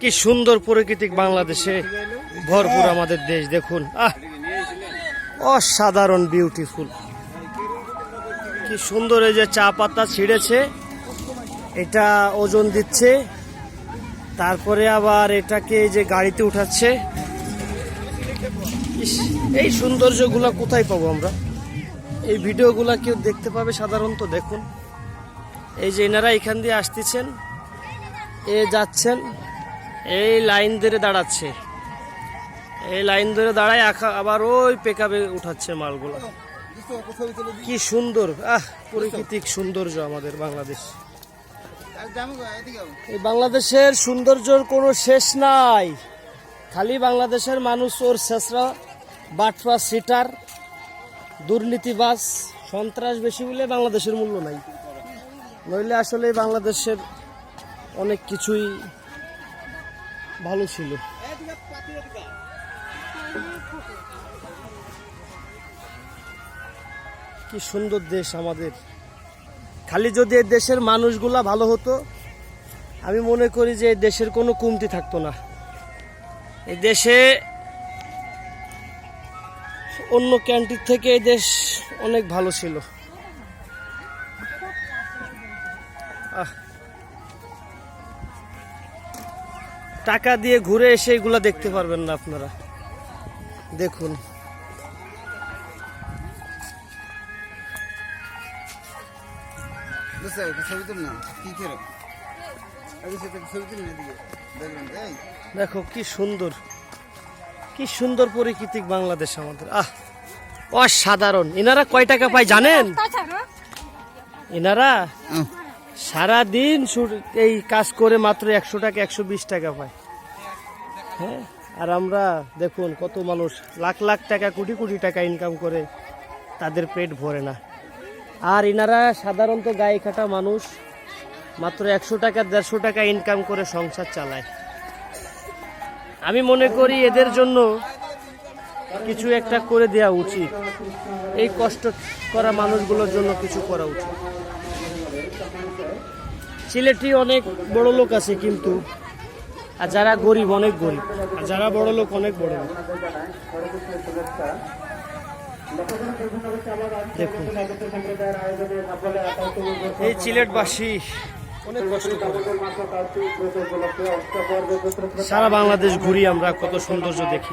কি সুন্দর প্রাকৃতিক বাংলাদেশে ভরপুর আমাদের দেশ, দেখুন। আহ, অসাধারণ বিউটিফুল কি সুন্দর এই যে চা পাতা ছিঁড়েছে, এটা ওজন দিচ্ছে, তারপরে আবার এটাকে যে গাড়িতে উঠাচ্ছে। এই সৌন্দর্যগুলো কোথায় পাবো আমরা? এই ভিডিওগুলো কেউ দেখতে পাবে সাধারণত, দেখুন। এই যে এনারা এখান দিয়ে আসতেছেন, এ যাচ্ছেন এই লাইন ধরে দাঁড়াচ্ছে। এই লাইন ধরে দাঁড়ায় আবার ওই পেকাবে উঠাচ্ছে মালগুলো। কি সুন্দর, আহ, প্রাকৃতিক সৌন্দর্য আমাদের বাংলাদেশ। এই বাংলাদেশের সৌন্দর্যর কোনো শেষ নাই। খালি বাংলাদেশের মানুষ ওর শেষরা বাটফা সিটার দুর্নীতিবাস সন্ত্রাস বেশি বলে বাংলাদেশের মূল্য নাই। নইলে আসলে বাংলাদেশের অনেক কিছুই ভালো ছিল। কি সুন্দর দেশ আমাদের। খালি যদি এই দেশের মানুষগুলা ভালো হতো, আমি মনে করি যে দেশের কোনো কমতি থাকতো না। এই দেশে অন্য ক্যান্টির থেকে এই দেশ অনেক ভালো ছিল। আহ। টাকা দিয়ে ঘুরে এসে এগুলা দেখতে পারবেন না আপনারা। দেখুন। দেখো কি সুন্দর। কি সুন্দর প্রাকৃতিক বাংলাদেশ আমাদের। আহ অসাধারণ। এনারা কয় টাকা পায় জানেন? এনারা সারা দিন এই কাজ করে মাত্র একশো টাকা, একশো বিশ টাকা পায়। হ্যাঁ? আর আমরা দেখুন কত মানুষ, লাখ লাখ টাকা, কোটি কোটি টাকা ইনকাম করে তাদের পেট ভরে না। আর এনারা সাধারণত গায়ে কাটা মানুষ, মাত্র একশো টাকা, দেড়শো টাকা ইনকাম করে সংসার চালায়। আমি মনে করি এদের জন্য কিছু একটা করে দেওয়া উচিত। এই কষ্ট করা মানুষগুলোর জন্য কিছু করা উচিত। সিলেটি অনেক বড় লোক আছে কিন্তু আর যারা গরিব অনেক গরিব। আর যারা বড় লোক অনেক বড় লোক। দেখুন। এই সিলেটবাসী অনেক কষ্ট সারা বাংলাদেশ ঘুরি আমরা কত সৌন্দর্য দেখি।